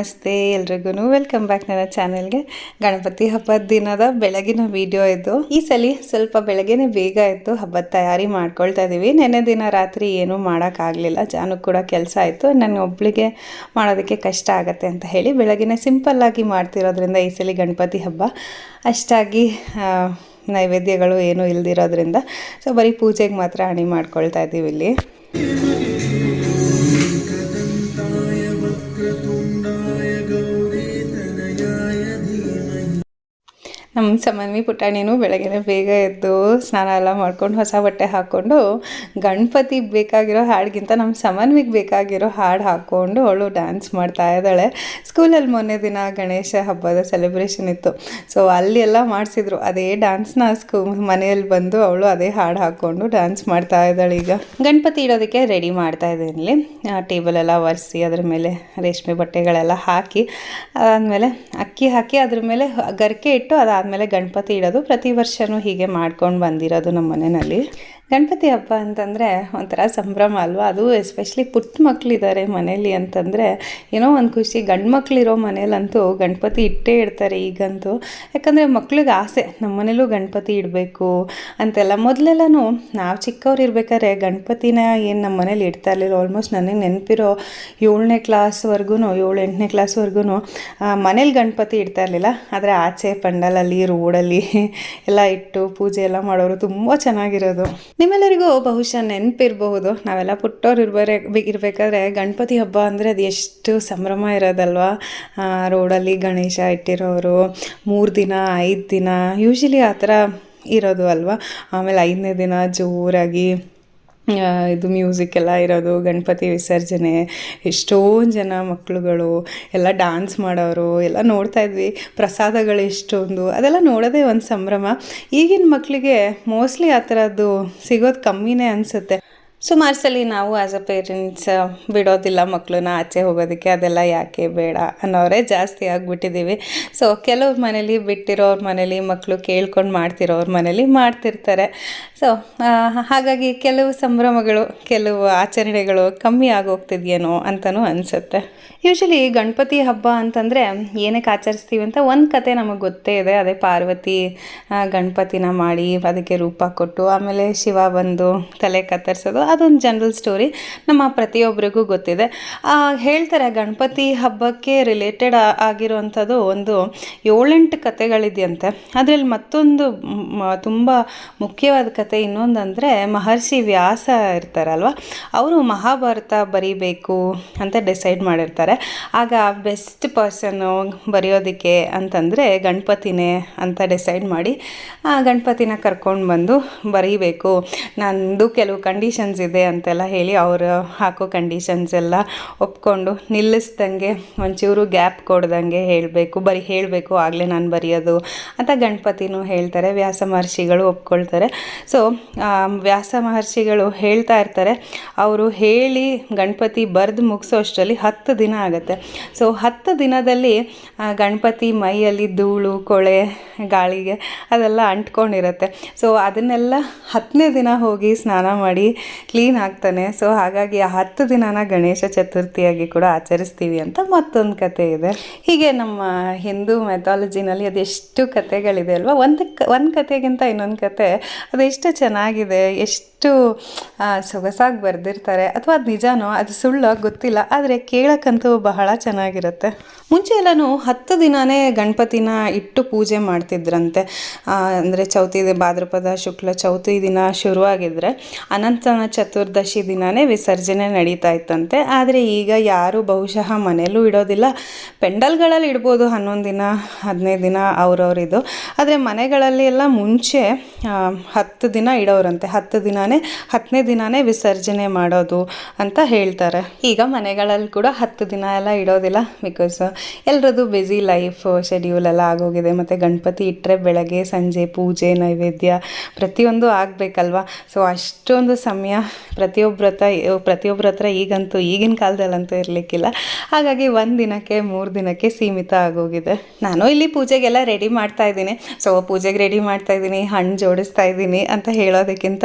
ನಮಸ್ತೆ ಎಲ್ರಿಗೂ welcome back ನನ್ನ ಚಾನೆಲ್ಗೆ ಗಣಪತಿ ಹಬ್ಬದ ದಿನದ ಬೆಳಗಿನ ವಿಡಿಯೋ ಇದು. ಈ ಸಲ ಸ್ವಲ್ಪ ಬೆಳಗ್ಗೆನೆ ಬೇಗ ಇತ್ತು ಹಬ್ಬದ ತಯಾರಿ ಮಾಡ್ಕೊಳ್ತಾ ಇದ್ದೀವಿ ನೆನ್ನೆ ದಿನ ರಾತ್ರಿ ಏನೂ ಮಾಡೋಕ್ಕಾಗಲಿಲ್ಲ. ಜಾನು ಕೂಡ ಕೆಲಸ ಆಯಿತು. ನನ್ನ ಒಬ್ಳಿಗೆ ಮಾಡೋದಕ್ಕೆ ಕಷ್ಟ ಆಗುತ್ತೆ ಅಂತ ಹೇಳಿ ಬೆಳಗಿನ ಸಿಂಪಲ್ಲಾಗಿ ಮಾಡ್ತಿರೋದ್ರಿಂದ ಈ ಸಲ ಗಣಪತಿ ಹಬ್ಬ ಅಷ್ಟಾಗಿ ನೈವೇದ್ಯಗಳು ಏನೂ ಇಲ್ದಿರೋದ್ರಿಂದ, ಸೊ ಬರೀ ಪೂಜೆಗೆ ಮಾತ್ರ ಹಣಿ ಮಾಡ್ಕೊಳ್ತಾ ಇದ್ದೀವಿ ಇಲ್ಲಿ. ನಮ್ಮ ಸಮನ್ವಿ ಪುಟಾಣಿನೂ ಬೆಳಗ್ಗೆ ಬೇಗ ಎದ್ದು ಸ್ನಾನ ಎಲ್ಲ ಮಾಡ್ಕೊಂಡು ಹೊಸ ಬಟ್ಟೆ ಹಾಕ್ಕೊಂಡು ಗಣಪತಿ ಬೇಕಾಗಿರೋ ಹಾಡಿಗಿಂತ ನಮ್ಮ ಸಮನ್ವಿಗೆ ಬೇಕಾಗಿರೋ ಹಾಡು ಹಾಕ್ಕೊಂಡು ಅವಳು ಡ್ಯಾನ್ಸ್ ಮಾಡ್ತಾ ಇದ್ದಾಳೆ. ಸ್ಕೂಲಲ್ಲಿ ಮೊನ್ನೆ ದಿನ ಗಣೇಶ ಹಬ್ಬದ ಸೆಲೆಬ್ರೇಷನ್ ಇತ್ತು. ಸೊ ಅಲ್ಲಿ ಎಲ್ಲ ಮಾಡಿಸಿದ್ರು. ಅದೇ ಡ್ಯಾನ್ಸ್ನ ಸ್ಕೂ ಮನೆಯಲ್ಲಿ ಬಂದು ಅವಳು ಅದೇ ಹಾಡು ಹಾಕ್ಕೊಂಡು ಡ್ಯಾನ್ಸ್ ಮಾಡ್ತಾ ಇದ್ದಾಳೆ ಈಗ. ಗಣಪತಿ ಇಡೋದಕ್ಕೆ ರೆಡಿ ಮಾಡ್ತಾ ಇದ್ದೀನಿ ಇಲ್ಲಿ. ಟೇಬಲ್ ಎಲ್ಲ ಒರೆಸಿ, ಅದ್ರ ಮೇಲೆ ರೇಷ್ಮೆ ಬಟ್ಟೆಗಳೆಲ್ಲ ಹಾಕಿ, ಅದಾದಮೇಲೆ ಅಕ್ಕಿ ಹಾಕಿ, ಅದ್ರ ಮೇಲೆ ಗರಿಕೆ ಇಟ್ಟು ಅದಾದಮೇಲೆ ಗಣಪತಿ ಇಡೋದು ಪ್ರತಿ ವರ್ಷವೂ ಹೀಗೆ ಮಾಡ್ಕೊಂಡು ಬಂದಿರೋದು ನಮ್ಮ ಮನೆಯಲ್ಲಿ. ಗಣಪತಿ ಹಬ್ಬ ಅಂತಂದರೆ ಒಂಥರ ಸಂಭ್ರಮ ಅಲ್ವಾ? ಅದು ಎಸ್ಪೆಷಲಿ ಪುಟ್ಟ ಮಕ್ಕಳಿದ್ದಾರೆ ಮನೇಲಿ ಅಂತಂದರೆ ಏನೋ ಒಂದು ಖುಷಿ. ಗಂಡು ಮಕ್ಕಳಿರೋ ಮನೇಲಂತೂ ಗಣಪತಿ ಇಟ್ಟೇ ಇಡ್ತಾರೆ ಈಗಂತೂ. ಯಾಕಂದರೆ ಮಕ್ಳಿಗೆ ಆಸೆ ನಮ್ಮ ಮನೇಲೂ ಗಣಪತಿ ಇಡಬೇಕು ಅಂತೆಲ್ಲ. ಮೊದಲೆಲ್ಲನೂ ನಾವು ಚಿಕ್ಕವ್ರು ಇರ್ಬೇಕಾದ್ರೆ ಗಣಪತಿನ ಏನು ನಮ್ಮ ಮನೇಲಿ ಇಡ್ತಾ ಇರಲಿಲ್ಲ. ಆಲ್ಮೋಸ್ಟ್ ನನಗೆ ನೆನಪಿರೋ ಏಳನೇ ಕ್ಲಾಸ್ವರೆಗೂ ಏಳು ಎಂಟನೇ ಕ್ಲಾಸ್ವರೆಗೂ ಮನೇಲಿ ಗಣಪತಿ ಇಡ್ತಾ ಇರಲಿಲ್ಲ. ಆದರೆ ಆಚೆ ಪಂಡಲಲ್ಲಿ ರೋಡಲ್ಲಿ ಎಲ್ಲ ಇಟ್ಟು ಪೂಜೆ ಎಲ್ಲ ಮಾಡೋರು ತುಂಬ ಚೆನ್ನಾಗಿರೋದು. ನಿಮ್ಮೆಲ್ಲರಿಗೂ ಬಹುಶಃ ನೆನಪಿರಬಹುದು. ನಾವೆಲ್ಲ ಪುಟ್ಟವ್ರು ಇರ್ಬರೇ, ಇರಬೇಕಾದ್ರೆ ಗಣಪತಿ ಹಬ್ಬ ಅಂದರೆ ಅದು ಎಷ್ಟು ಸಂಭ್ರಮ ಇರೋದಲ್ವಾ? ರೋಡಲ್ಲಿ ಗಣೇಶ ಇಟ್ಟಿರೋರು, ಮೂರು ದಿನ, ಐದು ದಿನ ಯೂಶ್ವಲಿ ಆ ಥರ ಇರೋದು ಅಲ್ವಾ? ಆಮೇಲೆ ಐದನೇ ದಿನ ಜೋರಾಗಿ ಇದು ಮ್ಯೂಸಿಕ್ ಎಲ್ಲ ಇರೋದು, ಗಣಪತಿ ವಿಸರ್ಜನೆ ಎಷ್ಟೊಂದು ಜನ ಮಕ್ಕಳುಗಳು ಎಲ್ಲ ಡ್ಯಾನ್ಸ್ ಮಾಡೋರು, ಎಲ್ಲ ನೋಡ್ತಾ ಇದ್ವಿ. ಪ್ರಸಾದಗಳು ಎಷ್ಟೊಂದು, ಅದೆಲ್ಲ ನೋಡೋದೇ ಒಂದು ಸಂಭ್ರಮ. ಈಗಿನ ಮಕ್ಕಳಿಗೆ ಮೋಸ್ಟ್ಲಿ ಆ ಥರದ್ದು ಸಿಗೋದು ಕಮ್ಮಿನೇ ಅನಿಸುತ್ತೆ. ಸುಮಾರು ಸಲ ನಾವು ಆ್ಯಸ್ ಅ ಪೇರೆಂಟ್ಸ್ ಬಿಡೋದಿಲ್ಲ ಮಕ್ಕಳನ್ನ ಆಚೆ ಹೋಗೋದಕ್ಕೆ, ಅದೆಲ್ಲ ಯಾಕೆ ಬೇಡ ಅನ್ನೋರೇ ಜಾಸ್ತಿ ಆಗಿಬಿಟ್ಟಿದ್ದೀವಿ. ಸೊ ಕೆಲವ್ರ ಮನೇಲಿ ಬಿಟ್ಟಿರೋರ ಮನೇಲಿ ಮಕ್ಕಳು ಕೇಳ್ಕೊಂಡು ಮಾಡ್ತಿರೋರ ಮನೇಲಿ ಮಾಡ್ತಿರ್ತಾರೆ. ಸೊ ಹಾಗಾಗಿ ಕೆಲವು ಸಂಭ್ರಮಗಳು, ಕೆಲವು ಆಚರಣೆಗಳು ಕಮ್ಮಿ ಆಗೋಗ್ತಿದೆಯೇನೋ ಅಂತಲೂ ಅನಿಸುತ್ತೆ. ಯೂಶಲಿ ಗಣಪತಿ ಹಬ್ಬ ಅಂತಂದರೆ ಏನಕ್ಕೆ ಆಚರಿಸ್ತೀವಿ ಅಂತ ಒಂದು ಕತೆ ನಮಗೆ ಗೊತ್ತೇ ಇದೆ. ಅದೇ ಪಾರ್ವತಿ ಗಣಪತಿನ ಮಾಡಿ ಅದಕ್ಕೆ ರೂಪ ಕೊಟ್ಟು ಆಮೇಲೆ ಶಿವ ಬಂದು ತಲೆ ಕತ್ತರಿಸೋದು ಅದೊಂದು ಜನರಲ್ ಸ್ಟೋರಿ ನಮ್ಮ ಪ್ರತಿಯೊಬ್ಬರಿಗೂ ಗೊತ್ತಿದೆ. ಹೇಳ್ತಾರೆ, ಗಣಪತಿ ಹಬ್ಬಕ್ಕೆ ರಿಲೇಟೆಡ್ ಆಗಿರುವಂಥದ್ದು ಒಂದು ಏಳೆಂಟು ಕತೆಗಳಿದೆಯಂತೆ ಅದರಲ್ಲಿ ಮತ್ತೊಂದು ತುಂಬ ಮುಖ್ಯವಾದ ಕತೆ ಇನ್ನೊಂದಂದರೆ ಮಹರ್ಷಿ ವ್ಯಾಸ ಇರ್ತಾರಲ್ವ? ಅವರು ಮಹಾಭಾರತ ಬರೀಬೇಕು ಅಂತ ಡಿಸೈಡ್ ಮಾಡಿರ್ತಾರೆ. ಆಗ ಬೆಸ್ಟ್ ಪರ್ಸನ್ನು ಬರೆಯೋದಕ್ಕೆ ಅಂತಂದರೆ ಗಣಪತಿನೇ ಅಂತ ಡಿಸೈಡ್ ಮಾಡಿ ಗಣಪತಿನ ಕರ್ಕೊಂಡು ಬಂದು ಬರೀಬೇಕು. ನಂದು ಕೆಲವು ಕಂಡೀಷನ್ಸ್ ಇದೆ ಅಂತೆಲ್ಲ ಹೇಳಿ ಅವರು ಹಾಕೋ ಕಂಡೀಷನ್ಸ್ ಎಲ್ಲ ಒಪ್ಕೊಂಡು ನಿಲ್ಲಿಸ್ದಂಗೆ ಒಂಚೂರು ಗ್ಯಾಪ್ ಕೊಡ್ದಂಗೆ ಹೇಳಬೇಕು, ಬರೀ ಹೇಳಬೇಕು, ಆಗಲೇ ನಾನು ಬರೆಯೋದು ಅಂತ ಗಣಪತಿನೂ ಹೇಳ್ತಾರೆ, ವ್ಯಾಸ ಮಹರ್ಷಿಗಳು ಒಪ್ಕೊಳ್ತಾರೆ. ಸೊ ವ್ಯಾಸ ಮಹರ್ಷಿಗಳು ಹೇಳ್ತಾ ಇರ್ತಾರೆ, ಅವರು ಹೇಳಿ ಗಣಪತಿ ಬರೆದು ಮುಗಿಸೋ ಅಷ್ಟರಲ್ಲಿ ಹತ್ತು ದಿನ ಆಗುತ್ತೆ. ಸೊ ಹತ್ತು ದಿನದಲ್ಲಿ ಗಣಪತಿ ಮೈಯಲ್ಲಿ ಧೂಳು, ಕೊಳೆ, ಗಾಳಿಗೆ ಅದೆಲ್ಲ ಅಂಟ್ಕೊಂಡಿರುತ್ತೆ. ಸೊ ಅದನ್ನೆಲ್ಲ ಹತ್ತನೇ ದಿನ ಹೋಗಿ ಸ್ನಾನ ಮಾಡಿ ಕ್ಲೀನ್ ಆಗ್ತಾನೆ. ಸೊ ಹಾಗಾಗಿ ಆ ಹತ್ತು ದಿನನ ಗಣೇಶ ಚತುರ್ಥಿಯಾಗಿ ಕೂಡ ಆಚರಿಸ್ತೀವಿ ಅಂತ ಮತ್ತೊಂದು ಕತೆ ಇದೆ. ಹೀಗೆ ನಮ್ಮ ಹಿಂದೂ ಮೆಥಾಲಜಿನಲ್ಲಿ ಅದೆಷ್ಟು ಕತೆಗಳಿದೆ ಅಲ್ವಾ? ಒಂದು ಒಂದು ಕತೆಗಿಂತ ಇನ್ನೊಂದು ಕತೆ. ಅದೆಷ್ಟು ಚೆನ್ನಾಗಿದೆ, ಎಷ್ಟು ಸೊಗಸಾಗಿ ಬರೆದಿರ್ತಾರೆ. ಅಥವಾ ಅದು ನಿಜಾನೋ, ಅದು ಸುಳ್ಳು, ಗೊತ್ತಿಲ್ಲ. ಆದರೆ ಕೇಳೋಕ್ಕಂತೂ ಬಹಳ ಚೆನ್ನಾಗಿರುತ್ತೆ. ಮುಂಚೆ ಎಲ್ಲನೂ ಹತ್ತು ದಿನವೇ ಗಣಪತಿನ ಇಟ್ಟು ಪೂಜೆ ಮಾಡ್ತಿದ್ರಂತೆ. ಅಂದರೆ ಚೌತಿ ಭಾದ್ರಪದ, ಶುಕ್ಲ ಚೌತಿ ದಿನ ಶುರುವಾಗಿದ್ದರೆ ಅನಂತನ ಚತುರ್ದಶಿ ದಿನವೇ ವಿಸರ್ಜನೆ ನಡೀತಾ ಇತ್ತಂತೆ. ಆದರೆ ಈಗ ಯಾರೂ ಬಹುಶಃ ಮನೆಯಲ್ಲೂ ಇಡೋದಿಲ್ಲ. ಪೆಂಡಲ್ಗಳಲ್ಲಿ ಇಡ್ಬೋದು ಹನ್ನೊಂದು ದಿನ, ಹದಿನೈದು ದಿನ ಅವ್ರವ್ರಿದು. ಆದರೆ ಮನೆಗಳಲ್ಲಿ ಎಲ್ಲ ಮುಂಚೆ ಹತ್ತು ದಿನ ಇಡೋರಂತೆ. ಹತ್ತು ದಿನನೇ ಹತ್ತನೇ ದಿನನೇ ವಿಸರ್ಜನೆ ಮಾಡೋದು ಅಂತ ಹೇಳ್ತಾರೆ. ಈಗ ಮನೆಗಳಲ್ಲಿ ಕೂಡ ಹತ್ತು ದಿನ ಎಲ್ಲ ಇಡೋದಿಲ್ಲ ಬಿಕಾಸ್ ಎಲ್ಲರದ್ದು ಬ್ಯುಸಿ ಲೈಫ್ ಶೆಡ್ಯೂಲ್ ಎಲ್ಲ ಆಗೋಗಿದೆ. ಮತ್ತು ಗಣಪತಿ ಇಟ್ಟರೆ ಬೆಳಗ್ಗೆ, ಸಂಜೆ ಪೂಜೆ, ನೈವೇದ್ಯ ಪ್ರತಿಯೊಂದು ಆಗಬೇಕಲ್ವ? ಸೊ ಅಷ್ಟೊಂದು ಸಮಯ ಪ್ರತಿಯೊಬ್ಬರ ಹತ್ರ ಪ್ರತಿಯೊಬ್ಬರ ಹತ್ರ ಈಗಂತೂ, ಈಗಿನ ಕಾಲದಲ್ಲಂತೂ ಇರಲಿಕ್ಕಿಲ್ಲ. ಹಾಗಾಗಿ ಒಂದು ದಿನಕ್ಕೆ, ಮೂರು ದಿನಕ್ಕೆ ಸೀಮಿತ ಆಗೋಗಿದೆ. ನಾನು ಇಲ್ಲಿ ಪೂಜೆಗೆಲ್ಲ ರೆಡಿ ಮಾಡ್ತಾ ಇದ್ದೀನಿ. ಸೊ ಪೂಜೆಗೆ ರೆಡಿ ಮಾಡ್ತಾ ಇದ್ದೀನಿ, ಹಣ್ಣು ಜೋಡಿಸ್ತಾ ಇದ್ದೀನಿ ಅಂತ ಹೇಳೋದಕ್ಕಿಂತ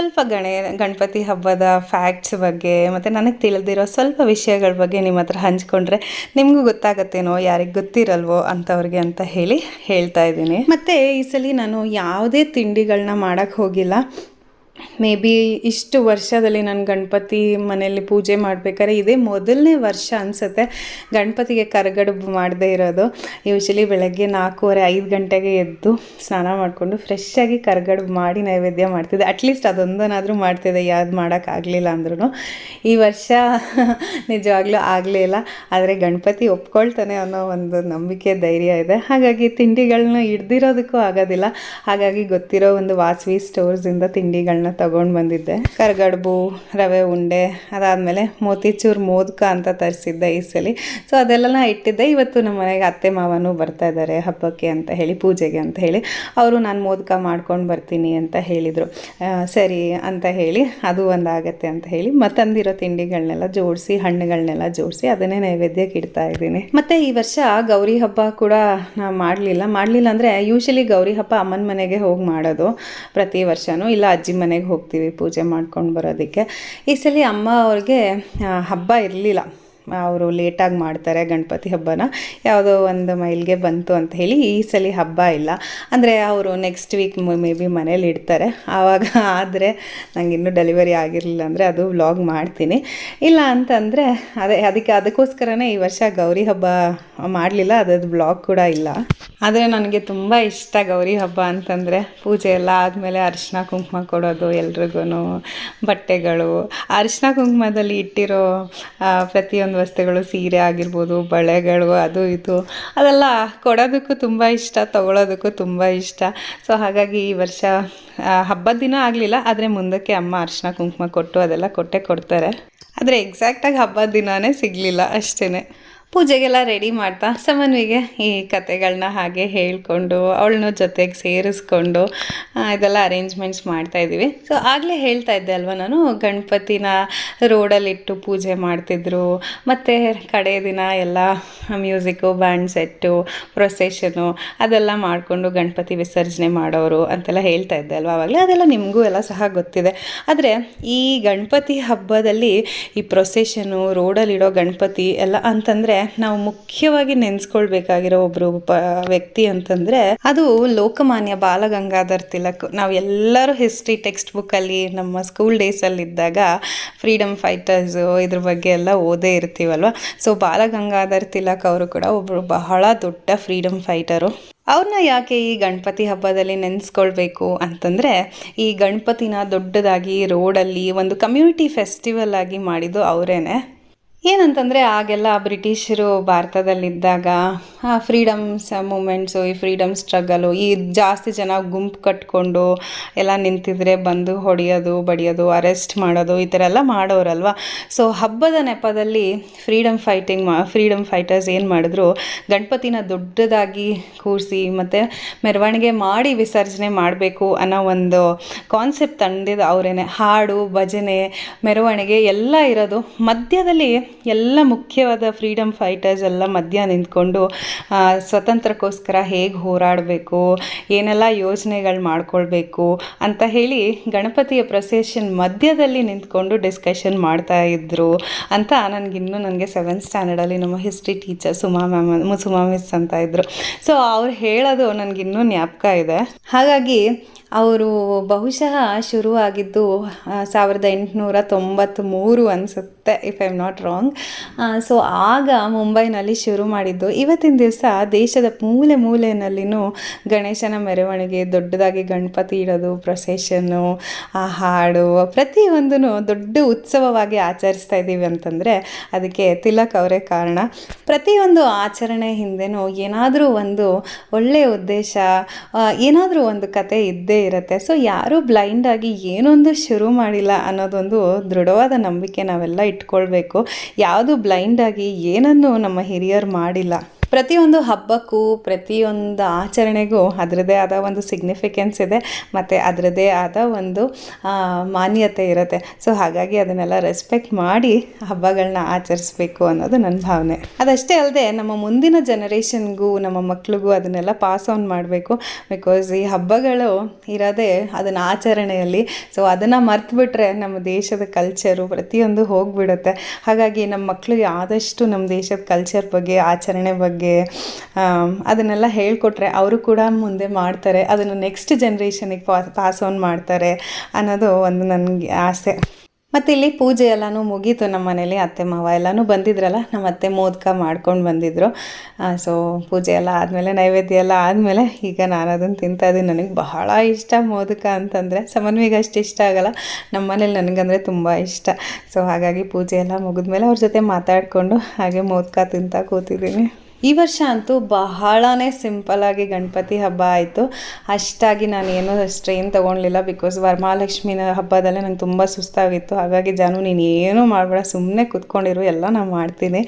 ಸ್ವಲ್ಪ ಗಣೇ, ಗಣಪತಿ ಹಬ್ಬದ ಫ್ಯಾಕ್ಟ್ಸ್ ಬಗ್ಗೆ ಮತ್ತು ನನಗೆ ತಿಳಿದಿರೋ ಸ್ವಲ್ಪ ವಿಷಯಗಳ ಬಗ್ಗೆ ನಿಮ್ಮ ಹತ್ರ ಹಂಚ್ಕೊಂಡ್ರೆ ನಿಮಗೂ ಗೊತ್ತಾಗತ್ತೇನೋ, ಯಾರಿಗೆ ಗೊತ್ತಿರಲ್ವೋ ಅಂಥವ್ರಿಗೆ ಅಂತ ಹೇಳಿ ಹೇಳ್ತಾ ಇದ್ದೀನಿ. ಮತ್ತು ಈ ಸಲ ನಾನು ಯಾವುದೇ ತಿಂಡಿಗಳನ್ನ ಮಾಡೋಕ್ಕೆ ಹೋಗಿಲ್ಲ. ಮೇ ಬಿ ಇಷ್ಟು ವರ್ಷದಲ್ಲಿ ನಾನು ಗಣಪತಿ ಮನೆಯಲ್ಲಿ ಪೂಜೆ ಮಾಡಬೇಕಾದ್ರೆ ಇದೇ ಮೊದಲನೇ ವರ್ಷ ಅನಿಸುತ್ತೆ ಗಣಪತಿಗೆ ಕರಗಡುಬು ಮಾಡದೇ ಇರೋದು. ಯೂಶಲಿ ಬೆಳಗ್ಗೆ ನಾಲ್ಕೂವರೆ, ಐದು ಗಂಟೆಗೆ ಎದ್ದು ಸ್ನಾನ ಮಾಡಿಕೊಂಡು ಫ್ರೆಶ್ಶಾಗಿ ಕರಗಡುಬು ಮಾಡಿ ನೈವೇದ್ಯ ಮಾಡ್ತಿದ್ದೆ. ಅಟ್ಲೀಸ್ಟ್ ಅದೊಂದನಾದರೂ ಮಾಡ್ತಿದ್ದೆ. ಯಾವ್ದು ಮಾಡೋಕ್ಕಾಗಲಿಲ್ಲ ಅಂದ್ರೂ ಈ ವರ್ಷ ನಿಜವಾಗ್ಲೂ ಆಗಲೇ ಇಲ್ಲ. ಆದರೆ ಗಣಪತಿ ಒಪ್ಕೊಳ್ತಾನೆ ಅನ್ನೋ ಒಂದು ನಂಬಿಕೆ, ಧೈರ್ಯ ಇದೆ. ಹಾಗಾಗಿ ತಿಂಡಿಗಳನ್ನ ಹಿಡ್ದಿರೋದಕ್ಕೂ ಆಗೋದಿಲ್ಲ. ಹಾಗಾಗಿ ಗೊತ್ತಿರೋ ಒಂದು ವಾಸವಿ ಸ್ಟೋರ್ಸಿಂದ ತಿಂಡಿಗಳನ್ನ ತಗೊಂಡು ಬಂದಿದ್ದೆ. ಕರ್ಗಡ್ಬು, ರವೆ ಉಂಡೆ, ಅದಾದಮೇಲೆ ಮೋತಿಚೂರ್ ಮೋದಕ ಅಂತ ತರಿಸಿದ್ದೆ ಈ ಸಲ. ಸೊ ಅದೆಲ್ಲ ಇಟ್ಟಿದ್ದೆ. ಇವತ್ತು ನಮ್ಮ ಮನೆಗೆ ಅತ್ತೆ ಮಾವನೂ ಬರ್ತಾ ಇದ್ದಾರೆ ಹಬ್ಬಕ್ಕೆ ಅಂತ ಹೇಳಿ, ಪೂಜೆಗೆ ಅಂತ ಹೇಳಿ. ಅವರು ನಾನು ಮೋದಕ ಮಾಡ್ಕೊಂಡು ಬರ್ತೀನಿ ಅಂತ ಹೇಳಿದರು. ಸರಿ ಅಂತ ಹೇಳಿ, ಅದು ಒಂದಾಗತ್ತೆ ಅಂತ ಹೇಳಿ ಮತ್ತಂದಿರೋ ತಿಂಡಿಗಳನ್ನೆಲ್ಲ ಜೋಡಿಸಿ ಹಣ್ಣುಗಳನ್ನೆಲ್ಲ ಜೋಡಿಸಿ ಅದನ್ನೇ ನೈವೇದ್ಯಕ್ಕೆ ಇಡ್ತಾ ಇದ್ದೀನಿ. ಮತ್ತು ಈ ವರ್ಷ ಗೌರಿ ಹಬ್ಬ ಕೂಡ ನಾ ಮಾಡಲಿಲ್ಲ. ಮಾಡಲಿಲ್ಲ ಅಂದರೆ ಯೂಶಲಿ ಗೌರಿ ಹಬ್ಬ ಅಮ್ಮನ ಮನೆಗೆ ಹೋಗಿ ಮಾಡೋದು ಪ್ರತಿ ವರ್ಷವೂ ಇಲ್ಲ, ಅಜ್ಜಿ ಮನೆಗೆ ಹೋಗ್ತೀವಿ ಪೂಜೆ ಮಾಡ್ಕೊಂಡು ಬರೋದಕ್ಕೆ. ಈ ಸಲ ಅಮ್ಮ ಅವ್ರಿಗೆ ಹಬ್ಬ ಇರಲಿಲ್ಲ. ಅವರು ಲೇಟಾಗಿ ಮಾಡ್ತಾರೆ ಗಣಪತಿ ಹಬ್ಬನ. ಯಾವುದೋ ಒಂದು ಮೈಲ್ಗೆ ಬಂತು ಅಂತ ಹೇಳಿ ಈ ಸಲ ಹಬ್ಬ ಇಲ್ಲ. ಅಂದರೆ ಅವರು ನೆಕ್ಸ್ಟ್ ವೀಕ್ ಮೇ ಬಿ ಮನೇಲಿ ಇಡ್ತಾರೆ. ಆವಾಗ ಆದರೆ ನಂಗೆ ಇನ್ನೂ ಡೆಲಿವರಿ ಆಗಿರಲಿಲ್ಲ ಅಂದರೆ ಅದು ವ್ಲಾಗ್ ಮಾಡ್ತೀನಿ. ಇಲ್ಲ ಅಂತಂದರೆ ಅದೇ ಅದಕ್ಕೆ ಅದಕ್ಕೋಸ್ಕರನೇ ಈ ವರ್ಷ ಗೌರಿ ಹಬ್ಬ ಮಾಡಲಿಲ್ಲ ಅದ್ರದ್ದು ಬ್ಲಾಗ್ ಕೂಡ ಇಲ್ಲ. ಆದರೆ ನನಗೆ ತುಂಬ ಇಷ್ಟ ಗೌರಿ ಹಬ್ಬ ಅಂತಂದರೆ ಪೂಜೆ ಎಲ್ಲ ಆದಮೇಲೆ ಅರಿಶಿನ ಕುಂಕುಮ ಕೊಡೋದು ಎಲ್ರಿಗೂ ಬಟ್ಟೆಗಳು. ಅರಿಶಿನ ಕುಂಕುಮದಲ್ಲಿ ಇಟ್ಟಿರೋ ಆ, ಪ್ರತಿಯೊಂದು ವಸ್ತುಗಳು, ಸೀರೆ ಆಗಿರ್ಬೋದು, ಬಳೆಗಳು, ಅದು ಇದು. ಅದೆಲ್ಲ ಕೊಡೋದಕ್ಕೂ ತುಂಬ ಇಷ್ಟ, ತೊಗೊಳೋದಕ್ಕೂ ತುಂಬ ಇಷ್ಟ. ಸೊ ಹಾಗಾಗಿ ಈ ವರ್ಷ ಹಬ್ಬದ ದಿನ ಆಗಲಿಲ್ಲ, ಆದರೆ ಮುಂದಕ್ಕೆ ಅಮ್ಮ ಅರ್ಶಿನ ಕುಂಕುಮ ಕೊಟ್ಟು ಅದೆಲ್ಲ ಕೊಟ್ಟೆ ಕೊಡ್ತಾರೆ. ಆದರೆ ಎಕ್ಸಾಕ್ಟಾಗಿ ಹಬ್ಬದ ದಿನವೇ ಸಿಗಲಿಲ್ಲ ಅಷ್ಟೇ ಪೂಜೆಗೆಲ್ಲ ರೆಡಿ ಮಾಡ್ತಾ ಸಮನ್ವಿಗೆ ಈ ಕತೆಗಳನ್ನ ಹಾಗೆ ಹೇಳ್ಕೊಂಡು, ಅವಳನ್ನ ಜೊತೆಗೆ ಸೇರಿಸ್ಕೊಂಡು ಇದೆಲ್ಲ ಅರೇಂಜ್ಮೆಂಟ್ಸ್ ಮಾಡ್ತಾ ಇದ್ದೀವಿ. ಸೊ ಆಗಲೇ ಹೇಳ್ತಾ ಇದ್ದೆ ಅಲ್ವ ನಾನು, ಗಣಪತಿನ ರೋಡಲ್ಲಿಟ್ಟು ಪೂಜೆ ಮಾಡ್ತಿದ್ರು, ಮತ್ತು ಕಡೆ ದಿನ ಎಲ್ಲ ಮ್ಯೂಸಿಕ್ಕು ಬ್ಯಾಂಡ್ ಸೆಟ್ಟು ಪ್ರೊಸೆಷನು ಅದೆಲ್ಲ ಮಾಡಿಕೊಂಡು ಗಣಪತಿ ವಿಸರ್ಜನೆ ಮಾಡೋರು ಅಂತೆಲ್ಲ ಹೇಳ್ತಾ ಇದ್ದೆ ಅಲ್ವಾ ಆವಾಗಲೇ ಅದೆಲ್ಲ ನಿಮಗೂ ಎಲ್ಲ ಸಹ ಗೊತ್ತಿದೆ. ಆದರೆ ಈ ಗಣಪತಿ ಹಬ್ಬದಲ್ಲಿ ಈ ಪ್ರೊಸೆಷನು ರೋಡಲ್ಲಿಡೋ ಗಣಪತಿ ಎಲ್ಲ ಅಂತಂದರೆ ನಾವು ಮುಖ್ಯವಾಗಿ ನೆನೆಸ್ಕೊಳ್ಬೇಕಾಗಿರೋ ಒಬ್ಬರು ವ್ಯಕ್ತಿ ಅಂತಂದರೆ ಅದು ಲೋಕಮಾನ್ಯ ಬಾಲಗಂಗಾಧರ್ ತಿಲಕ್. ನಾವು ಎಲ್ಲರೂ ಹಿಸ್ಟ್ರಿ ಟೆಕ್ಸ್ಟ್ ಬುಕ್ಕಲ್ಲಿ ನಮ್ಮ ಸ್ಕೂಲ್ ಡೇಸಲ್ಲಿದ್ದಾಗ ಫ್ರೀಡಮ್ ಫೈಟರ್ಸು ಇದ್ರ ಬಗ್ಗೆ ಎಲ್ಲ ಓದೇ ಇರ್ತೀವಲ್ವ? ಸೊ ಬಾಲಗಂಗಾಧರ್ ತಿಲಕ್ ಅವರು ಕೂಡ ಒಬ್ಬರು ಬಹಳ ದೊಡ್ಡ ಫ್ರೀಡಮ್ ಫೈಟರು ಅವ್ರನ್ನ ಯಾಕೆ ಈ ಗಣಪತಿ ಹಬ್ಬದಲ್ಲಿ ನೆನೆಸ್ಕೊಳ್ಬೇಕು ಅಂತಂದರೆ, ಈ ಗಣಪತಿನ ದೊಡ್ಡದಾಗಿ ರೋಡಲ್ಲಿ ಒಂದು ಕಮ್ಯುನಿಟಿ ಫೆಸ್ಟಿವಲ್ ಆಗಿ ಮಾಡಿದ್ದು ಅವರೇನೆ. ಏನಂತಂದರೆ ಆಗೆಲ್ಲ ಬ್ರಿಟಿಷರು ಭಾರತದಲ್ಲಿದ್ದಾಗ, ಆ ಫ್ರೀಡಮ್ಸ್ ಮೂಮೆಂಟ್ಸು ಈ ಫ್ರೀಡಮ್ ಸ್ಟ್ರಗಲು ಈ ಜಾಸ್ತಿ ಜನ ಗುಂಪು ಕಟ್ಕೊಂಡು ಎಲ್ಲ ನಿಂತಿದ್ರೆ ಬಂದು ಹೊಡೆಯೋದು, ಬಡಿಯೋದು ಅರೆಸ್ಟ್ ಮಾಡೋದು, ಈ ಥರ ಎಲ್ಲ ಮಾಡೋರಲ್ವ? ಸೊ ಹಬ್ಬದ ನೆಪದಲ್ಲಿ ಫ್ರೀಡಮ್ ಫೈಟಿಂಗ್ ಮಾ ಫ್ರೀಡಮ್ ಫೈಟರ್ಸ್ ಏನು ಮಾಡಿದ್ರು, ಗಣಪತಿನ ದೊಡ್ಡದಾಗಿ ಕೂರಿಸಿ ಮತ್ತು ಮೆರವಣಿಗೆ ಮಾಡಿ ವಿಸರ್ಜನೆ ಮಾಡಬೇಕು ಅನ್ನೋ ಒಂದು ಕಾನ್ಸೆಪ್ಟ್ ತಂದಿದ್ದು ಅವರೇನೆ. ಹಾಡು, ಭಜನೆ, ಮೆರವಣಿಗೆ ಎಲ್ಲ ಇರೋದು ಮಧ್ಯದಲ್ಲಿ ಎಲ್ಲ ಮುಖ್ಯವಾದ ಫ್ರೀಡಮ್ ಫೈಟರ್ಸ್ ಎಲ್ಲ ಮಧ್ಯ ನಿಂತ್ಕೊಂಡು ಸ್ವತಂತ್ರಕ್ಕೋಸ್ಕರ ಹೇಗೆ ಹೋರಾಡಬೇಕು, ಏನೆಲ್ಲ ಯೋಜನೆಗಳು ಮಾಡಿಕೊಳ್ಬೇಕು ಅಂತ ಹೇಳಿ ಗಣಪತಿಯ ಪ್ರೊಸೆಷನ್ ಮಧ್ಯದಲ್ಲಿ ನಿಂತ್ಕೊಂಡು ಡಿಸ್ಕಷನ್ ಮಾಡ್ತಾ ಇದ್ದರು ಅಂತ ನನಗಿನ್ನೂ ನನಗೆ ಸೆವೆಂತ್ ಸ್ಟ್ಯಾಂಡರ್ಡಲ್ಲಿ ನಮ್ಮ history teacher Suma ma'am, Suma miss ಅಂತ ಇದ್ದರು ಸೊ ಅವ್ರು ಹೇಳೋದು ನನಗಿನ್ನೂ ಜ್ಞಾಪಕ ಇದೆ. ಹಾಗಾಗಿ ಅವರು ಬಹುಶಃ ಶುರುವಾಗಿದ್ದು ಸಾವಿರದ ಎಂಟುನೂರ ತೊಂಬತ್ತ್ಮೂರು ಅನಿಸುತ್ತೆ if I am not wrong so ಆಗ ಮುಂಬೈನಲ್ಲಿ ಶುರು ಮಾಡಿದ್ದು. ಇವತ್ತಿನ ದಿವಸ ದೇಶದ ಮೂಲೆ ಮೂಲೆಯಲ್ಲಿನೂ ಗಣೇಶನ ಮೆರವಣಿಗೆ, ದೊಡ್ಡದಾಗಿ ಗಣಪತಿ ಇಡೋದು, ಪ್ರೊಸೆಷನ್ನು, ಆ ಹಾಡು ಪ್ರತಿಯೊಂದೂ ದೊಡ್ಡ ಉತ್ಸವವಾಗಿ ಆಚರಿಸ್ತಾ ಇದ್ದೀವಿ ಅಂತಂದರೆ ಅದಕ್ಕೆ ತಿಲಕ್ ಅವರೇ ಕಾರಣ. ಪ್ರತಿಯೊಂದು ಆಚರಣೆ ಹಿಂದೆನೂ ಏನಾದರೂ ಒಂದು ಒಳ್ಳೆಯ ಉದ್ದೇಶ ಏನಾದರೂ ಒಂದು ಕತೆ ಇದ್ದೇ ಇರುತ್ತೆ. ಸೊ ಯಾರೂ ಬ್ಲೈಂಡಾಗಿ ಏನೊಂದು ಶುರು ಮಾಡಿಲ್ಲ ಅನ್ನೋದೊಂದು ದೃಢವಾದ ನಂಬಿಕೆ ನಾವೆಲ್ಲ ಇಟ್ಕೊಳ್ಬೇಕು. ಯಾವುದು ಬ್ಲೈಂಡಾಗಿ ಏನನ್ನು ನಮ್ಮ ಹಿರಿಯರು ಮಾಡಿಲ್ಲ. ಪ್ರತಿಯೊಂದು ಹಬ್ಬಕ್ಕೂ, ಪ್ರತಿಯೊಂದು ಆಚರಣೆಗೂ ಅದರದ್ದೇ ಆದ ಒಂದು ಸಿಗ್ನಿಫಿಕೆನ್ಸ್ ಇದೆ. ಮತ್ತು ಅದರದ್ದೇ ಆದ ಒಂದು ಮಾನ್ಯತೆ ಇರುತ್ತೆ. ಸೊ ಹಾಗಾಗಿ ಅದನ್ನೆಲ್ಲ ರೆಸ್ಪೆಕ್ಟ್ ಮಾಡಿ ಹಬ್ಬಗಳನ್ನ ಆಚರಿಸ್ಬೇಕು ಅನ್ನೋದು ನನ್ನ ಭಾವನೆ. ಅದಷ್ಟೇ ಅಲ್ಲದೆ ನಮ್ಮ ಮುಂದಿನ ಜನರೇಷನ್ಗೂ ನಮ್ಮ ಮಕ್ಳಿಗೂ ಅದನ್ನೆಲ್ಲ ಪಾಸ್ ಆನ್ ಮಾಡಬೇಕು. ಬಿಕಾಸ್ ಈ ಹಬ್ಬಗಳು ಇರೋದೇ ಅದನ್ನ ಆಚರಣೆಯಲ್ಲಿ. ಸೊ ಅದನ್ನು ಮರ್ತುಬಿಟ್ರೆ ನಮ್ಮ ದೇಶದ ಕಲ್ಚರು ಪ್ರತಿಯೊಂದು ಹೋಗ್ಬಿಡುತ್ತೆ. ಹಾಗಾಗಿ ನಮ್ಮ ಮಕ್ಕಳಿಗೆ ಆದಷ್ಟು ನಮ್ಮ ದೇಶದ ಕಲ್ಚರ್ ಬಗ್ಗೆ, ಆಚರಣೆ ಬಗ್ಗೆ ಆಮ್, ಅದನ್ನೆಲ್ಲ ಹೇಳಿಕೊಟ್ರೆ ಅವರು ಕೂಡ ಮುಂದೆ ಮಾಡ್ತಾರೆ. ಅದನ್ನು ನೆಕ್ಸ್ಟ್ ಜನ್ರೇಷನಿಗೆ ಪಾಸ್ ಆನ್ ಮಾಡ್ತಾರೆ ಅನ್ನೋದು ಒಂದು ನನಗೆ ಆಸೆ. ಮತ್ತು ಇಲ್ಲಿ ಪೂಜೆ ಎಲ್ಲನೂ ಮುಗೀತು ನಮ್ಮ ಮನೇಲಿ ಅತ್ತೆ ಮಾವ ಎಲ್ಲನೂ ಬಂದಿದ್ರಲ್ಲ ನಮ್ಮ ಅತ್ತೆ ಮೋದಕ ಮಾಡ್ಕೊಂಡು ಬಂದಿದ್ರು. ಸೊ ಪೂಜೆ ಎಲ್ಲ ಆದಮೇಲೆ ನೈವೇದ್ಯ ಎಲ್ಲ ಆದಮೇಲೆ ಈಗ ನಾನು ಅದನ್ನು ತಿಂತಾ ಇದ್ದೀನಿ. ನನಗೆ ಬಹಳ ಇಷ್ಟ ಮೋದಕ ಅಂತಂದರೆ ಸಮನ್ವಿಗೆ ಅಷ್ಟು ಇಷ್ಟ ಆಗಲ್ಲ. ನಮ್ಮ ಮನೇಲಿ ನನಗಂದರೆ ತುಂಬ ಇಷ್ಟ. ಸೊ ಹಾಗಾಗಿ ಪೂಜೆ ಎಲ್ಲ ಮುಗಿದ್ಮೇಲೆ ಅವ್ರ ಜೊತೆ ಮಾತಾಡಿಕೊಂಡು ಹಾಗೆ ಮೋದಕ ತಿಂತಾ ಕೂತಿದ್ದೀನಿ. ಈ ವರ್ಷ ಅಂತೂ ಬಹಳನೇ ಸಿಂಪಲ್ಲಾಗಿ ಗಣಪತಿ ಹಬ್ಬ ಆಯಿತು. ಅಷ್ಟಾಗಿ ನಾನು ಏನೂ ಸ್ಟ್ರೈನ್ ತೊಗೊಳ್ಲಿಲ್ಲ ಬಿಕಾಸ್ ವರಮಹಾಲಕ್ಷ್ಮಿನ ಹಬ್ಬದಲ್ಲೇ ನಂಗೆ ತುಂಬ ಸುಸ್ತಾಗಿತ್ತು. ಹಾಗಾಗಿ ಜಾನು ನೀನು ಏನೂ ಮಾಡಬೇಡ ಸುಮ್ಮನೆ ಕುತ್ಕೊಂಡಿರು, ಎಲ್ಲ ನಾನು ಮಾಡ್ತೀನಿ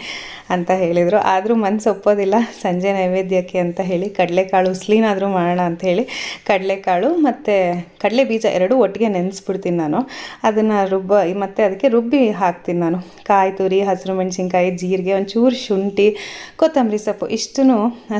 ಅಂತ ಹೇಳಿದರು. ಆದರೂ ಮನಸ್ಸು ಒಪ್ಪೋದಿಲ್ಲ, ಸಂಜೆ ನೈವೇದ್ಯಕ್ಕೆ ಅಂತ ಹೇಳಿ ಕಡಲೆಕಾಳು, ಉಸ್ಲಿನಾದರೂ ಮಾಡೋಣ ಅಂತ ಹೇಳಿ ಕಡಲೆಕಾಳು ಮತ್ತು ಕಡಲೆ ಬೀಜ ಎರಡೂ ಒಟ್ಟಿಗೆ ನೆನೆಸ್ಬಿಡ್ತೀನಿ ನಾನು. ಅದನ್ನು ರುಬ್ಬ, ಮತ್ತು ಅದಕ್ಕೆ ರುಬ್ಬಿ ಹಾಕ್ತೀನಿ ನಾನು. ಕಾಯಿ ತುರಿ, ಹಸಿರು ಮೆಣಸಿನ್ಕಾಯಿ, ಜೀರಿಗೆ, ಒಂಚೂರು ಶುಂಠಿ, ಕೊತ್ತಂಬರಿ ಸೊಪ್ಪು ಇಷ್ಟು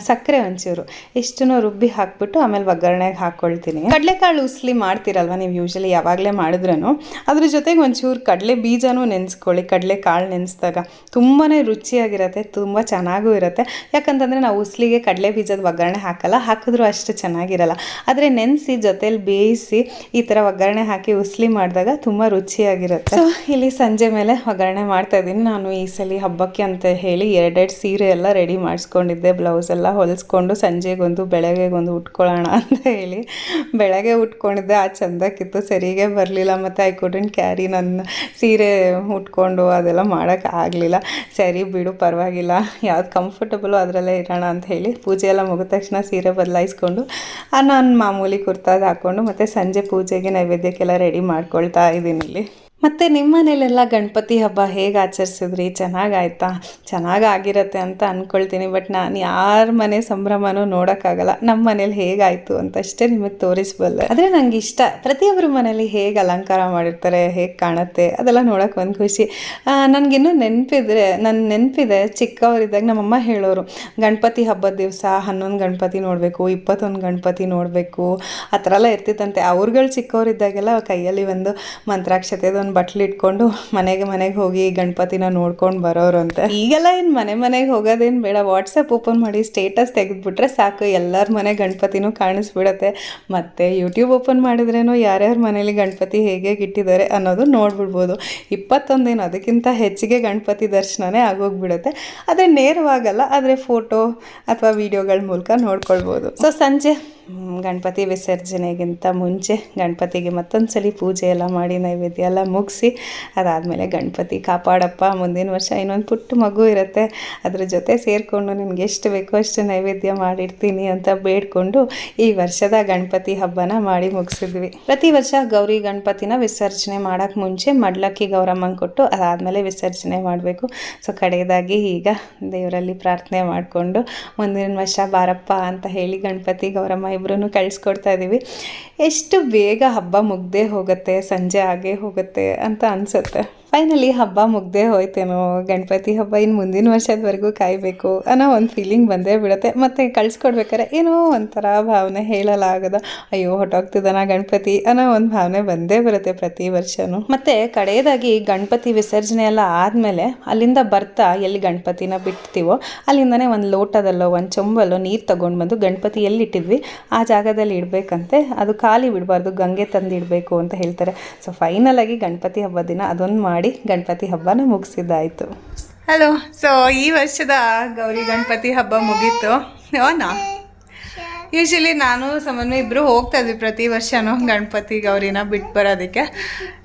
ಸಕ್ಕರೆ ಒಂಚೂರು ಇಷ್ಟು ರುಬ್ಬಿ ಹಾಕ್ಬಿಟ್ಟು ಆಮೇಲೆ ಒಗ್ಗರಣೆಗೆ ಹಾಕ್ಕೊಳ್ತೀನಿ ಕಡಲೆಕಾಳು ಉಸ್ಲಿ ಮಾಡ್ತೀರಲ್ವ ನೀವು ಯೂಶಲಿ ಯಾವಾಗಲೇ ಮಾಡಿದ್ರೂ ಅದ್ರ ಜೊತೆಗೆ ಒಂಚೂರು ಕಡಲೆ ಬೀಜನೂ ನೆನೆಸ್ಕೊಳ್ಳಿ ಕಡಲೆ ಕಾಳು ನೆನೆಸಿದಾಗ. ತುಂಬಾ ರುಚಿಯಾಗಿರುತ್ತೆ ತುಂಬ ಚೆನ್ನಾಗೂ ಇರುತ್ತೆ. ಯಾಕಂತಂದರೆ ನಾವು ಉಸ್ಲಿಗೆ ಕಡಲೆ ಬೀಜದ ಒಗ್ಗರಣೆ ಹಾಕಲ್ಲ ಹಾಕಿದ್ರೂ ಅಷ್ಟು ಚೆನ್ನಾಗಿರಲ್ಲ. ಆದರೆ ನೆನೆಸಿ ಜೊತೇಲಿ ಬೇಯಿಸಿ ಈ ಥರ ಒಗ್ಗರಣೆ ಹಾಕಿ ಉಸ್ಲಿ ಮಾಡಿದಾಗ ತುಂಬ ರುಚಿಯಾಗಿರುತ್ತೆ. ಸೊ ಇಲ್ಲಿ ಸಂಜೆ ಮೇಲೆ ಒಗ್ಗರಣೆ ಮಾಡ್ತಾ ಇದ್ದೀನಿ. ನಾನು ಈ ಸಲ ಹಬ್ಬಕ್ಕೆ ಅಂತ ಹೇಳಿ ಎರಡೆರಡು ಸೀರೆ ಎಲ್ಲ ರೆಡಿ ಮಾಡಿಸ್ಕೊಂಡಿದ್ದೆ ಬ್ಲೌಸ್ ಎಲ್ಲ ಹೊಲಿಸ್ಕೊಂಡು ಸಂಜೆಗೊಂದು ಬೆಳಗ್ಗೆಗೊಂದು ಉಟ್ಕೊಳ್ಳೋಣ ಅಂತ ಹೇಳಿ ಬೆಳಗ್ಗೆ ಉಟ್ಕೊಂಡಿದ್ದೆ. ಆ ಚಂದಕ್ಕಿತ್ತು, ಸರಿಗೆ ಬರಲಿಲ್ಲ ಮತ್ತು ಐ ಕುಡಂಟ್ ಕ್ಯಾರಿ ನನ್ನ ಸೀರೆ ಉಟ್ಕೊಂಡು ಅದೆಲ್ಲ ಮಾಡೋಕ್ಕೆ ಆಗಲಿಲ್ಲ. ಸರಿ ಬಿಡು, ಪರವಾಗಿಲ್ಲ, ಯಾವ್ದು ಕಂಫರ್ಟಬಲು ಅದರಲ್ಲೇ ಇರೋಣ ಅಂತ ಹೇಳಿ ಪೂಜೆ ಎಲ್ಲ ಮುಗಿದ ತಕ್ಷಣ ಸೀರೆ ಬದಲಾಯಿಸ್ಕೊಂಡು ನಾನು ಮಾಮೂಲಿ ಕುರ್ತಾದ ಹಾಕ್ಕೊಂಡು ಮತ್ತು ಸಂಜೆ ಪೂಜೆಗೆ ನೈವೇದ್ಯಕ್ಕೆಲ್ಲ ರೆಡಿ ಮಾಡ್ಕೊಳ್ತಾ ಇದ್ದೀನಿ ಇಲ್ಲಿ. ಮತ್ತು ನಿಮ್ಮ ಮನೇಲೆಲ್ಲ ಗಣಪತಿ ಹಬ್ಬ ಹೇಗೆ ಆಚರಿಸಿದ್ರಿ? ಚೆನ್ನಾಗಾಯ್ತಾ? ಚೆನ್ನಾಗಾಗಿರತ್ತೆ ಅಂತ ಅಂದ್ಕೊಳ್ತೀನಿ ಬಟ್ ನಾನು ಯಾರ ಮನೆ ಸಂಭ್ರಮನೂ ನೋಡೋಕ್ಕಾಗಲ್ಲ. ನಮ್ಮ ಮನೇಲಿ ಹೇಗಾಯಿತು ಅಂತಷ್ಟೇ ನಿಮಗೆ ತೋರಿಸ್ಬಲ್ಲೆ. ಆದರೆ ನನಗೆ ಇಷ್ಟ. ಪ್ರತಿಯೊಬ್ಬರ ಮನೇಲಿ ಹೇಗೆ ಅಲಂಕಾರ ಮಾಡಿರ್ತಾರೆ, ಹೇಗೆ ಕಾಣುತ್ತೆ, ಅದೆಲ್ಲ ನೋಡೋಕೆ ಒಂದು ಖುಷಿ. ನನಗಿನ್ನೂ ನೆನಪಿದ್ರೆ ನನ್ನ ನೆನಪಿದೆ ಚಿಕ್ಕವರಿದ್ದಾಗ ನಮ್ಮಮ್ಮ ಹೇಳೋರು, ಗಣಪತಿ ಹಬ್ಬದ ದಿವಸ ಹನ್ನೊಂದು ಗಣಪತಿ ನೋಡಬೇಕು, ಇಪ್ಪತ್ತೊಂದು ಗಣಪತಿ ನೋಡಬೇಕು. ಆ ಥರ ಎಲ್ಲ ಇರ್ತಿತ್ತಂತೆ. ಅವ್ರುಗಳು ಚಿಕ್ಕವರಿದ್ದಾಗೆಲ್ಲ ಕೈಯಲ್ಲಿ ಒಂದು ಮಂತ್ರಾಕ್ಷತೆದು ಒಂದು ಬಟ್ಲು ಇಟ್ಕೊಂಡು ಮನೆಗೆ ಮನೆಗೆ ಹೋಗಿ ಗಣಪತಿನ ನೋಡ್ಕೊಂಡು ಬರೋರು ಅಂತ ಈಗೆಲ್ಲ ಏನು ಮನೆ ಮನೆಗೆ ಹೋಗೋದೇನು ಬೇಡ ವಾಟ್ಸಪ್ ಓಪನ್ ಮಾಡಿ ಸ್ಟೇಟಸ್ ತೆಗೆದ್ಬಿಟ್ರೆ ಸಾಕು, ಎಲ್ಲರ ಮನೆ ಗಣಪತಿನೂ ಕಾಣಿಸ್ಬಿಡತ್ತೆ. ಮತ್ತು ಯೂಟ್ಯೂಬ್ ಓಪನ್ ಮಾಡಿದ್ರೇನು ಯಾರ್ಯಾರ ಮನೇಲಿ ಗಣಪತಿ ಹೇಗೆ ಇಟ್ಟಿದ್ದಾರೆ ಅನ್ನೋದು ನೋಡ್ಬಿಡ್ಬೋದು. ಇಪ್ಪತ್ತೊಂದೇನು, ಅದಕ್ಕಿಂತ ಹೆಚ್ಚಿಗೆ ಗಣಪತಿ ದರ್ಶನನೇ ಆಗೋಗ್ಬಿಡುತ್ತೆ. ಆದರೆ ನೇರವಾಗಲ್ಲ, ಆದರೆ ಫೋಟೋ ಅಥವಾ ವೀಡಿಯೋಗಳ ಮೂಲಕ ನೋಡ್ಕೊಳ್ಬೋದು. ಸೊ ಸಂಜೆ ಗಣಪತಿ ವಿಸರ್ಜನೆಗಿಂತ ಮುಂಚೆ ಗಣಪತಿಗೆ ಮತ್ತೊಂದು ಸಲ ಪೂಜೆ ಎಲ್ಲ ಮಾಡಿ ನೈವೇದ್ಯ ಎಲ್ಲ ಮುಗಿಸಿ, ಅದಾದಮೇಲೆ ಗಣಪತಿ ಕಾಪಾಡಪ್ಪ, ಮುಂದಿನ ವರ್ಷ ಇನ್ನೊಂದು ಪುಟ್ಟ ಮಗು ಇರುತ್ತೆ, ಅದ್ರ ಜೊತೆ ಸೇರಿಕೊಂಡು ನಿಮ್ಗೆ ಎಷ್ಟು ಬೇಕೋ ಅಷ್ಟು ನೈವೇದ್ಯ ಮಾಡಿರ್ತೀನಿ ಅಂತ ಬೇಡ್ಕೊಂಡು ಈ ವರ್ಷದ ಗಣಪತಿ ಹಬ್ಬನ ಮಾಡಿ ಮುಗಿಸಿದ್ವಿ. ಪ್ರತಿ ವರ್ಷ ಗೌರಿ ಗಣಪತಿನ ವಿಸರ್ಜನೆ ಮಾಡೋಕ್ಕೆ ಮುಂಚೆ ಮಡ್ಲಕ್ಕಿ ಗೌರಮ್ಮಂಗೆ ಕೊಟ್ಟು ಅದಾದಮೇಲೆ ವಿಸರ್ಜನೆ ಮಾಡಬೇಕು. ಸೊ, ಕಡೆಯದಾಗಿ ಈಗ ದೇವರಲ್ಲಿ ಪ್ರಾರ್ಥನೆ ಮಾಡಿಕೊಂಡು ಮುಂದಿನ ವರ್ಷ ಬಾರಪ್ಪ ಅಂತ ಹೇಳಿ ಗಣಪತಿ ಗೌರಮ್ಮ ಇಬ್ಬರೂ ಕಳಿಸ್ಕೊಡ್ತಾ ಇದ್ದೀವಿ ಎಷ್ಟು ಬೇಗ ಹಬ್ಬ ಮುಗ್ದೇ ಹೋಗುತ್ತೆ ಸಂಜೆ ಆಗೇ ಹೋಗುತ್ತೆ ಅಂತ ಅನಿಸುತ್ತೆ. ಫೈನಲಿ ಹಬ್ಬ ಮುಗ್ದೇ ಹೋಯ್ತೇನೋ. ಗಣಪತಿ ಹಬ್ಬ ಇನ್ನು ಮುಂದಿನ ವರ್ಷದವರೆಗೂ ಕಾಯಬೇಕು ಅನ್ನೋ ಒಂದು ಫೀಲಿಂಗ್ ಬಂದೇ ಬಿಡುತ್ತೆ. ಮತ್ತು ಕಳಿಸ್ಕೊಡ್ಬೇಕಾರೆ ಏನೋ ಒಂಥರ ಭಾವನೆ ಹೇಳಲಾಗದ. ಅಯ್ಯೋ ಹೊಟ್ಟೋಗ್ತಿದ್ದಾನ ಗಣಪತಿ ಅನ್ನೋ ಒಂದು ಭಾವನೆ ಬಂದೇ ಬರುತ್ತೆ ಪ್ರತಿ ವರ್ಷವೂ ಮತ್ತು ಕಡೆಯದಾಗಿ ಗಣಪತಿ ವಿಸರ್ಜನೆ ಎಲ್ಲ ಆದಮೇಲೆ ಅಲ್ಲಿಂದ ಬರ್ತಾ ಎಲ್ಲಿ ಗಣಪತಿನ ಬಿಡ್ತೀವೋ, ಅಲ್ಲಿಂದನೇ ಒಂದು ಲೋಟದಲ್ಲೋ, ಒಂದು ಚೊಂಬಲ್ಲೋ ನೀರು ತೊಗೊಂಡು ಬಂದು ಗಣಪತಿ ಎಲ್ಲಿ ಇಟ್ಟಿದ್ವಿ ಆ ಜಾಗದಲ್ಲಿ ಇಡಬೇಕಂತೆ. ಅದು ಖಾಲಿ ಬಿಡಬಾರ್ದು, ಗಂಗೆ ತಂದು ಇಡಬೇಕು ಅಂತ ಹೇಳ್ತಾರೆ. ಸೊ ಫೈನಲಾಗಿ ಗಣಪತಿ ಹಬ್ಬದ ದಿನ ಅದೊಂದು ಮಾಡಿ ಗಣಪತಿ ಹಬ್ಬನ ಮುಗಿಸಿದ್ದಾಯಿತು. ಹಲೋ ಸೊ ಈ ವರ್ಷದ ಗೌರಿ ಗಣಪತಿ ಹಬ್ಬ ಮುಗೀತು. ಅವನಾ ಯೂಶಲಿ ನಾನು, ಸಮನ್ವಯ ಇಬ್ಬರು ಹೋಗ್ತಾ ಇದ್ವಿ ಪ್ರತಿ ವರ್ಷನೂ ಗಣಪತಿ ಗೌರಿನ ಬಿಟ್ಟು ಬರೋದಕ್ಕೆ.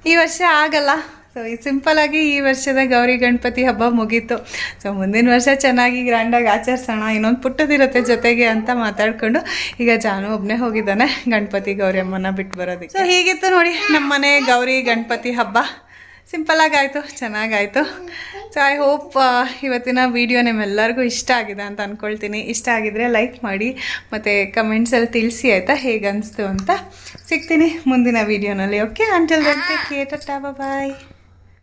ಈ ವರ್ಷ ಆಗಲ್ಲ. ಸೊ ಈ ಸಿಂಪಲ್ ಆಗಿ ಈ ವರ್ಷದ ಗೌರಿ ಗಣಪತಿ ಹಬ್ಬ ಮುಗೀತು. ಸೊ ಮುಂದಿನ ವರ್ಷ ಚೆನ್ನಾಗಿ ಗ್ರ್ಯಾಂಡಾಗಿ ಆಚರಿಸೋಣ, ಇನ್ನೊಂದು ಪುಟ್ಟದಿರುತ್ತೆ ಜೊತೆಗೆ ಅಂತ ಮಾತಾಡ್ಕೊಂಡು ಈಗ ಜಾನು ಒಬ್ಬನೇ ಹೋಗಿದ್ದಾನೆ ಗಣಪತಿ ಗೌರಿ ಅಮ್ಮನ ಬಿಟ್ಟು ಬರೋದಕ್ಕೆ. ಸೊ ಹೀಗಿತ್ತು ನೋಡಿ ನಮ್ಮ ಮನೆ ಗೌರಿ ಗಣಪತಿ ಹಬ್ಬ. ಸಿಂಪಲಾಗಿ ಆಯಿತು ಚೆನ್ನಾಗಾಯಿತು. ಸೊ ಐ ಹೋಪ್ ಇವತ್ತಿನ ವಿಡಿಯೋ ನಿಮ್ಮೆಲ್ಲರಿಗೂ ಇಷ್ಟ ಆಗಿದೆ ಅಂತ ಅಂದ್ಕೊಳ್ತೀನಿ ಇಷ್ಟ ಆಗಿದ್ರೆ ಲೈಕ್ ಮಾಡಿ, ಮತ್ತು ಕಮೆಂಟ್ಸಲ್ಲಿ ತಿಳಿಸಿ ಆಯಿತಾ? ಹೇಗನ್ಸ್ತು ಅಂತ ಸಿಗ್ತೀನಿ ಮುಂದಿನ ವೀಡಿಯೋನಲ್ಲಿ okay until take care bye